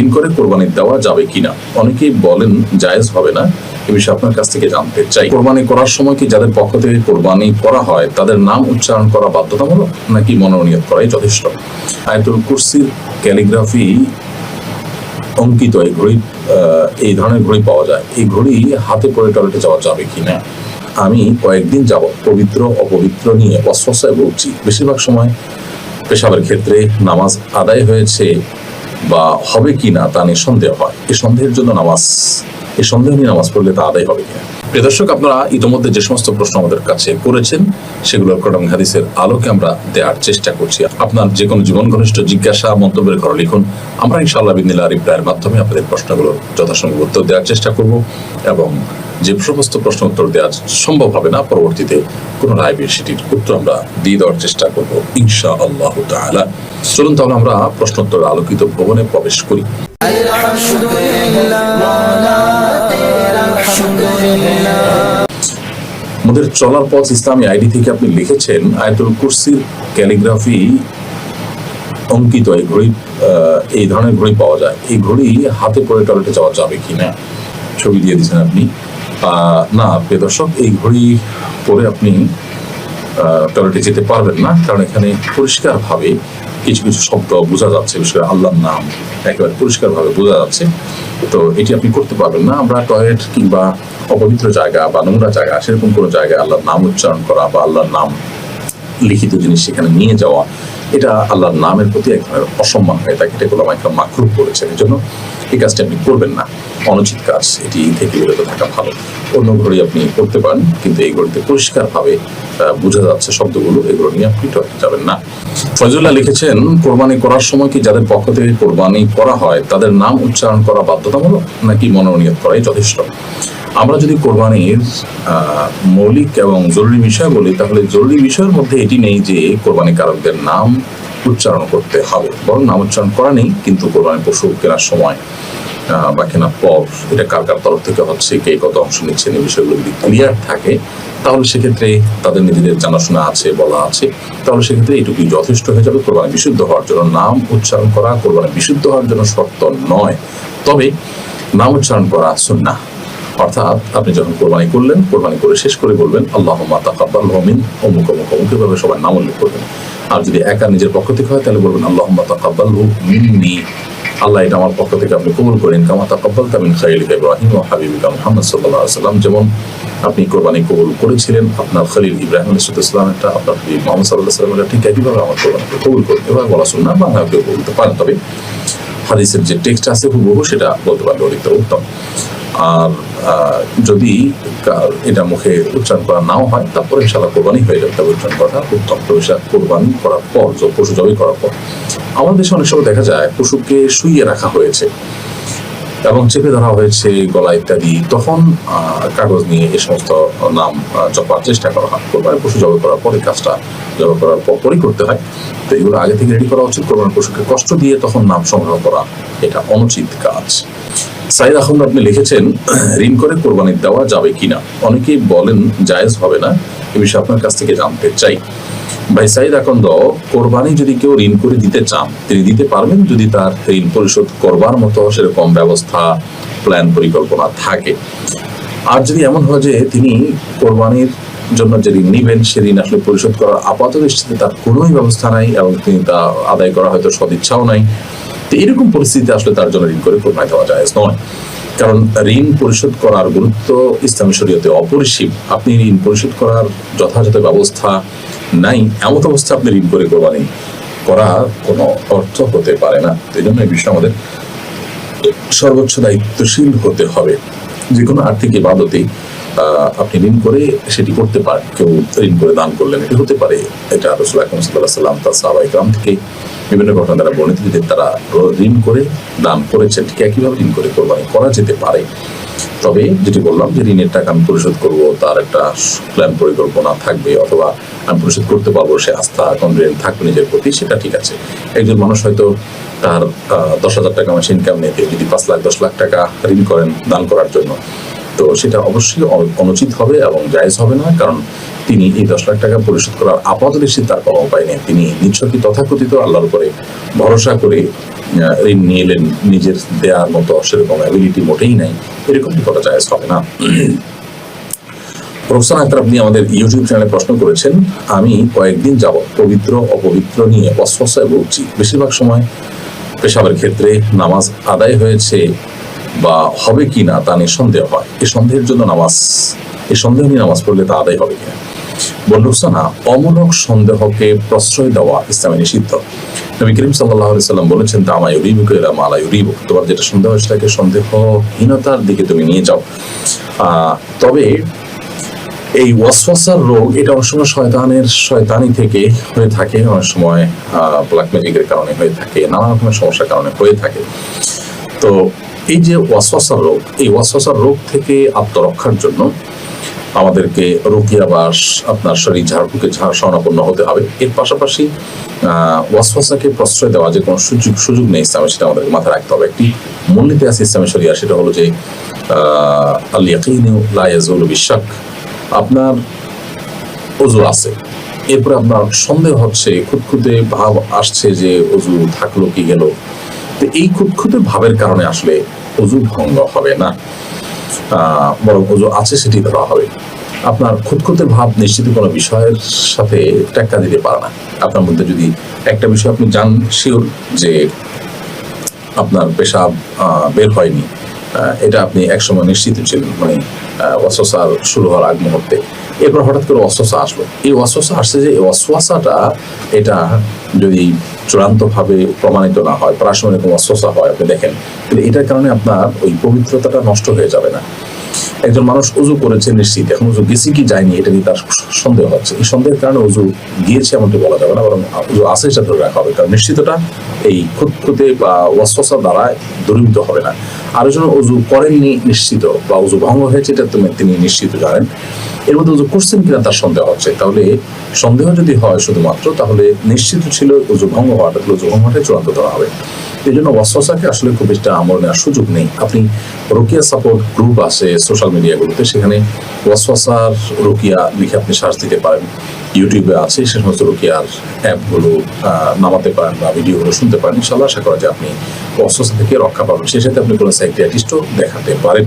ঋণ করে কোরবানি দেওয়া যাবে কিনা? অনেকেই বলেন জায়েজ হবে না। এ বিষয়ে আপনার কাছ থেকে জানতে চাই। কোরবানি করার সময় কি যাদের পক্ষ থেকে কোরবানি করা হয়, তাদের নাম উচ্চারণ করা বাধ্যতামূলক নাকি মনোনিয়ত করাই যথেষ্ট? আয়তুল কুরসির ক্যালিগ্রাফি অঙ্কিত এই ঘড়ি এই ধরনের ঘড়ি পাওয়া যায়। এই ঘড়ি হাতে পরে টয়লেটে যাওয়া যাবে কিনা? আমি কয়েকদিন যাব পবিত্র, অপবিত্র নিয়ে অস্বস্থায় ভুগছি। বেশিরভাগ সময় পেশাবের ক্ষেত্রে নামাজ আদায় হয়েছে বা হবে কি না তা নিয়ে সন্দেহ হয়। এই সন্দেহের জন্য নামাজ এই সন্দেহ নিয়ে নামাজ পড়লে তা আদায় হবে কিনা? প্রিয় দর্শক, আপনারা ইতিমধ্যে যে সমস্ত প্রশ্ন আমাদের কাছে করেছেন, সেগুলোর কোরআন হাদিসের আলোকে আমরা দেওয়ার চেষ্টা করছি। আপনার যে কোনো জীবন ঘনিষ্ঠ জিজ্ঞাসা, মন্তব্যের ঘরে লিখুন। আমরা ইনশাআল্লাহ বিদিল্লা রিপ্লাইয়ের মাধ্যমে আপনাদের প্রশ্নগুলোর যথাসম্ভব উত্তর দেওয়ার চেষ্টা করব এবং যে সমস্ত প্রশ্ন উত্তর দেওয়া সম্ভব হবে না, পরবর্তীতে পুনরায় সেটির উত্তর আমরা দিয়ে দেওয়ার চেষ্টা করব ইনশা আল্লাহ তাআলা। চলুন তাহলে আমরা প্রশ্নোত্তর আলোকিত ভবনে প্রবেশ করি। আমাদের চলার পথ ইসলামী আইডি থেকে আপনি লিখেছেন, আয়াতুল কুরসির ক্যালিগ্রাফি অঙ্কিত এই ঘড়ি এই ধরনের ঘড়ি পাওয়া যায়। এই ঘড়ি হাতে পরে টয়লেটে যাওয়া যাবে কি না ছবি দিয়ে দিয়েছেন আপনি। না, প্রিয় দর্শক, এই ঘড়ি পরে আপনি টয়লেটে যেতে পারবেন না, কারণ এখানে পরিষ্কারভাবে কিছু কিছু শব্দ বোঝা যাচ্ছে, বিশেষ করে আল্লাহর নাম একেবারে পরিষ্কারভাবে বোঝা যাচ্ছে। তো এটি আপনি করতে পারবেন না। আমরা টয়লেট কিংবা অপবিত্র জায়গা বা নোংরা জায়গা, সেরকম কোনো জায়গায় আল্লাহর নাম উচ্চারণ করা বা আল্লাহর নাম লিখিত জিনিস সেখানে নিয়ে যাওয়া, এটা আল্লাহর নামের প্রতি এক ধরনের অসম্মান হয়ে থাকে এটা গোলাম একদম মাকরুহ করেছেন এই জন্য এই কাজটি আপনি করবেন না। অনুচিত কাজ, এটি থেকে বিরত থাকা ভালো। অন্য ঘড়ি আপনি করতে পারেন, কিন্তু এই ঘড়িতে পরিষ্কারভাবে বোঝা যাচ্ছে শব্দগুলো, এগুলো নিয়ে আপনি যাবেন না। ফজলুল্লাহ লিখেছেন, কোরবানি করার সময় কি যাদের পক্ষ থেকে কোরবানি করা হয়, তাদের নাম উচ্চারণ করা বাধ্যতামূলক, নাকি মনোনিয়ত করাই যথেষ্ট? আমরা যদি কোরবানির মৌলিক এবং জরুরি বিষয় বলি, তাহলে জরুরি বিষয়ের মধ্যে এটি নেই যে কোরবানি কারকদের নাম উচ্চারণ করতে হবে। বরং নাম উচ্চারণ করা নেই, কিন্তু কোরবানি পশু কেনার সময় বা কেনার পর এটা কার কার তরফ থেকে হচ্ছে, কে কত অংশ নিচ্ছেন এই বিষয়গুলো যদি ক্লিয়ার থাকে, তাহলে সেক্ষেত্রে তাদের নিজেদের জানাশোনা আছে, বলা আছে। তাহলে সেক্ষেত্রে এটুকুই যথেষ্ট হয়ে যাবে কোরবানি বিশুদ্ধ হওয়ার জন্য। নাম উচ্চারণ করা কোরবানি বিশুদ্ধ হওয়ার জন্য শর্ত নয়। তবে নাম উচ্চারণ করা সুন্নাহ। অর্থাৎ আপনি যখন কোরবানি করলেন, কোরবানি করে শেষ করে বলবেন আল্লাহ তাকাব্বাল মিন অমুক অমুক অমুক, এভাবে সবার নাম উল্লেখ করবেন। আর যদি একা নিজের পক্ষ থেকে হয়, তাহলে বলবেন আল্লাহ তাকাব্বাল মিন্নি আল্লাহ এটা আমার পক্ষ থেকে আপনি কবুল করেন। কামা তাকাব্বাল তামিন খাইলিকা ইব্রাহিম ও হাবিবিকা মুহাম্মদ আলাইহি সাল্লাম যেমন আপনি কোরবানি কবুল করেছিলেন, আপনার খলিল ইব্রাহিম আলাইহিসসালাম একটা, আপনার হাবিব মুহাম্মদ আলাইহি সাল্লাম ঠিক একইভাবে আমার কোরবানিকে কবুল করুন। এভাবে বলা শুননা বাংলা কেউ বলতে পারেন। তবে হাদিসের যে টেক্সট আছে হুবহু সেটা বলতে পারলে অধিকতর উত্তম। যদি এটা মুখে উচ্চারণ করা নাও হয়, তারপরে ইনশাল্লাহ কোরবানি হয়ে যাবে। তবে উচ্চারণ করাটা উত্তম। সেটা কোরবানি করার পর পশু জবাই করার পর, আমাদের দেশে অনেক সময় দেখা যায় পশুকে শুইয়ে রাখা হয়েছে এবং চেপে ধরা হয়েছে গলা ইত্যাদি। তখন কাগজ নিয়ে এ সমস্ত নাম জপার চেষ্টা করা হয়। কোরবানি পশু জবাই করার পরে কাজটা জবাই করার পর পরই করতে হয়। তো এগুলো আগে থেকে রেডি করা উচিত। কোরবানি পশুকে কষ্ট দিয়ে তখন নাম সংগ্রহ করা, এটা অনুচিত কাজ। সাইদ আহমদ, আপনি লিখেছেন, ঋণ করে কোরবানি দেওয়া যাবে কিনা? অনেকেই বলেন, জায়েজ হবে না। এ বিষয়ে আপনার কাছ থেকে জানতে চাই। ভাই সাইদ আকন্দ কোরবানি যদি কেউ ঋণ করে দিতে চান, তিনি দিতে পারবেন যদি তার ঋণ পরিশোধ করবার মতো সেরকম ব্যবস্থা, প্ল্যান, পরিকল্পনা থাকে। আর যদি এমন হয় যে তিনি কোরবানির জন্য যে ঋণ নিবেন, সে ঋণ আসলে পরিশোধ করার আপাত দৃষ্টিতে তার কোনোই ব্যবস্থা নাই এবং তিনি তা আদায় করা হয়তো সদিচ্ছাও নাই। তো এরকম পরিস্থিতিতে আসলে তার জন্য ঋণ করে কোরবানি দেওয়া যায় নয়। কারণ ঋণ পরিশোধ করার গুরুত্ব ইসলামী শরীয়তে অপরিসীম। আপনি ঋণ পরিশোধ করার যথাযথ ব্যবস্থা নাই এমন অবস্থা আপনি ঋণ করে কোরবানি করা কোনো অর্থ হতে পারে না। এই জন্য এই বিষয়ে আমাদের সর্বোচ্চ দায়িত্বশীল হতে হবে। যে কোনো আর্থিক ইবাদতে আহ, আপনি ঋণ করে সেটি করতে পারেন। কেউ ঋণ করে দান করলেন এটি হতে পারে। এটা রসুল আকরম সাল্লাহ সাল্লাম তার সাহাবাই গ্রাম থেকে বিভিন্ন ঘটনা দ্বারা বর্ণিত যে তারা ঋণ করে, দান করেছেন ঠিক একইভাবে ঋণ করে কোরবানি করা যেতে পারে। তবে যেটি বললাম যে ঋণের টাকা আমি পরিশোধ করব, তার একটা প্ল্যান পরিকল্পনা থাকবে, অথবা আমি পরিশোধ করতে পারব, সে আস্থা কনফিডেন্ট থাকবে নিজের প্রতি, সেটা ঠিক আছে। একজন মানুষ হয়তো তার দশ হাজার টাকা মাসে ইনকাম নিতে যদি পাঁচ লাখ, দশ লাখ টাকা ঋণ করেন দান করার জন্য। তো সেটা অবশ্যই অনুচিত হবে এবং জায়েজ হবে না, কারণ তিনি এই দশ লাখ টাকা পরিশোধ করার আপাতত তার কোনো উপায় নেই। তিনি নিচ্ছকই তথাকথিত আল্লাহর উপরে ভরসা করে ঋণ নিয়ে নিজের দেওয়ার মতো সেরকম অ্যাবিলিটি মোটেই নাই। এরকমটি করা যায় হবে না। প্রফেসর আক্তার, আপনি আমাদের ইউটিউব চ্যানেলে প্রশ্ন করেছেন, আমি কয়েকদিন যাব পবিত্র, অপবিত্র নিয়ে অস্বস্থায় ভুগছি বেশিরভাগ সময় পেশাবের ক্ষেত্রে নামাজ আদায় হয়েছে বা হবে কি না তা নিয়ে সন্দেহ হয়। এই সন্দেহের জন্য নামাজ এই সন্দেহ নিয়ে নামাজ পড়লে তা আদায় হবে কিনা? বন্ধুসানা অমূলক সন্দেহকে প্রশ্রয় দেওয়া ইসলামে নিষিদ্ধ। নবী করিম সাল্লাহ সাল্লাম বলেছেন তা আমায় ইউরিবুক এলা মালা ইউরিবুক। তোমার যেটা সন্দেহ সেটাকে সন্দেহহীনতার দিকে তুমি নিয়ে যাও। তবে এই ওয়াসওয়াসার রোগ, এটা অনেক সময় শয়তানের, শয়তানি থেকে হয়ে থাকে, অনেক সময় ব্ল্যাক ম্যাজিকের কারণে হয়ে থাকে, নানা রকমের সমস্যার কারণে হয়ে থাকে। তো এই যে ওয়াসওয়াসার রোগ, এই ওয়াসওয়াসার রোগ থেকে আত্মরক্ষার জন্য আমাদেরকে রুকিয়া বা আপনার শরীর ঝাড়ফুঁকে ঝাড় শরণাপন্ন হতে হবে। এর পাশাপাশি আহ, ওয়াসওয়াসাকে প্রশ্রয় দেওয়া যে কোনো সুযোগ সুযোগ নেই ইসলামে সেটা আমাদের মাথায় রাখতে হবে। একটি মূলনীতি আছে ইসলামে শরিয়া সেটা হলো যে আল ইয়াজুলু আপনার অজু আছে। এরপরে আপনার সন্দেহ হচ্ছে খুঁতখুঁতে ভাব আসছে যে অজু থাকল কি গেল। তো এই খুঁতখুঁতে ভাবের কারণে আসলে অজু ভঙ্গ হবে না। বরং অজু আছে, সেটি ধরা হবে। আপনার খুঁতখুঁতে ভাব নিশ্চিত কোনো বিষয়ের সাথে টেক্কা দিতে পারে না। আপনার মধ্যে যদি একটা বিষয় আপনি জান শিওর যে আপনার পেশাব বের হয়নি এটা আপনি একসময় নিশ্চিত ছিলেন মানে অস্বসার শুরু হওয়ার আগ মুহূর্তে। এরপর হঠাৎ করে অসসা আসলো। এই অসসা আসছে যে অশ্বাসাটা এটা যদি চূড়ান্তভাবে প্রমাণিত না হয়, প্রাসঙ্গিক অস্বসা হয়, আপনি দেখেন কিন্তু এটার কারণে আপনার ওই পবিত্রতাটা নষ্ট হয়ে যাবে না। একজন মানুষ উজু করেছে নিশ্চিত, এখন উজু গেছে কি যায়নি, এটা নিয়ে তার সন্দেহ হচ্ছে। এই সন্দেহের কারণে উজু গিয়েছে এমনটি বলা যাবে না, বরং উজু আছে সেটা ধরে রাখা হবে, কারণ নিশ্চিতটা এই খুঁতখুঁতে বা ওয়াসওয়াসা দ্বারা দূরীভূত হবে না। আর একজন উজু করেননি নিশ্চিত বা উজু ভঙ্গ হয়েছে, এটা তুমি তিনি নিশ্চিত জানেন। এর মধ্যে উজু করছেন কিনা তার সন্দেহ হচ্ছে। তাহলে সন্দেহ যদি হয় শুধুমাত্র, তাহলে নিশ্চিত ছিল উজু ভঙ্গ হওয়াটা উজু ভঙ্গ হওয়াটা চূড়ান্ত ধরা হবে। এই জন্য ওয়াসওয়াসাকে আসলে খুব একটা আমল নেওয়ার সুযোগ নেই। আপনি রোকিয়া সাপোর্ট গ্রুপ আছে সোশ্যাল মিডিয়াগুলোতে, সেখানে ওয়াসওয়াসার রোকিয়া লিখে আপনি সার্চ দিতে পারেন। ইউটিউবে আছে সে সমস্ত রোকিয়ার অ্যাপগুলো নামাতে পারেন বা ভিডিওগুলো শুনতে পারেন। ইনশাল্লাহ আশা করা যায় আপনি ওয়াসওয়াসা থেকে রক্ষা পাবেন। সেই সাথে আপনি কোনো সাইকিয়াটিস্টও দেখাতে পারেন।